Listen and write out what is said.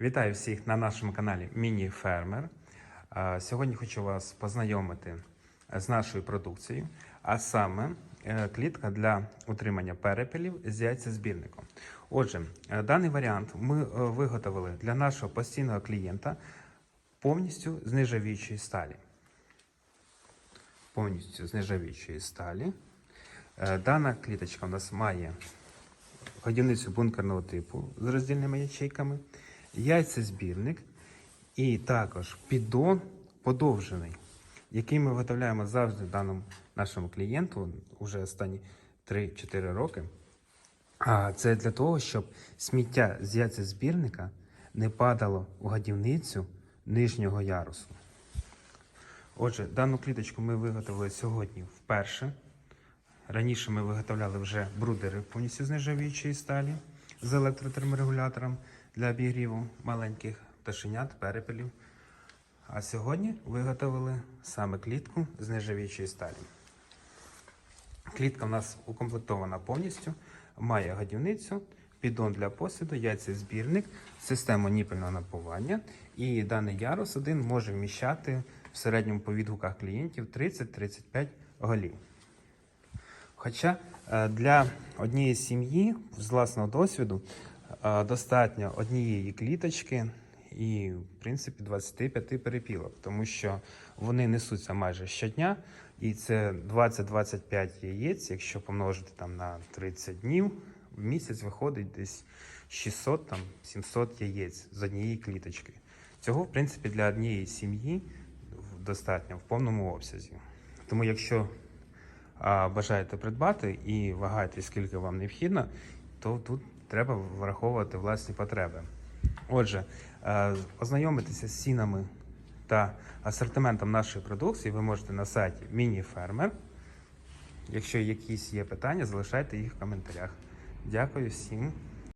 Вітаю всіх на нашому каналі Міні-Фермер. Сьогодні хочу вас познайомити з нашою продукцією, а саме е, клітка для утримання перепелів з яйцезбірником. Отже, е, даний варіант ми е, виготовили для нашого постійного клієнта повністю з нержавіючої сталі. Повністю з нержавіючої сталі. Дана кліточка у нас має годівницю бункерного типу з роздільними ячейками, яйцезбірник і також піддон подовжений, який ми виготовляємо завжди даному нашому клієнту вже останні 3-4 роки. А це для того, щоб сміття з яйцезбірника не падало у годівницю нижнього ярусу. Отже, дану кліточку ми виготовили сьогодні вперше. Раніше ми виготовляли вже брудери повністю з нержавіючої сталі з електротерморегулятором для обігріву маленьких пташенят, перепелів. А сьогодні виготовили саме клітку з нержавіючої сталі. Клітка у нас укомплектована повністю, має годівницю, піддон для посуду, яйцезбірник, систему ніпельного напування. І даний ярус один може вміщати в середньому по відгуках клієнтів 30-35 голів. Хоча для однієї сім'ї з власного досвіду е, достатньо однієї кліточки і, в принципі, 25 перепілок, тому що вони несуться майже щодня, і це 20-25 яєць, якщо помножити там на 30 днів, в місяць виходить десь 600 там 700 яєць з однієї кліточки. Цього, в принципі, для однієї сім'ї достатньо в повному обсязі. Тому, якщо бажаєте придбати і вагаєте, скільки вам необхідно, то тут треба враховувати власні потреби. Отже, е, ознайомитися з цінами та асортиментом нашої продукції ви можете на сайті Міні-Фермер. Якщо якісь є питання, залишайте їх в коментарях. Дякую всім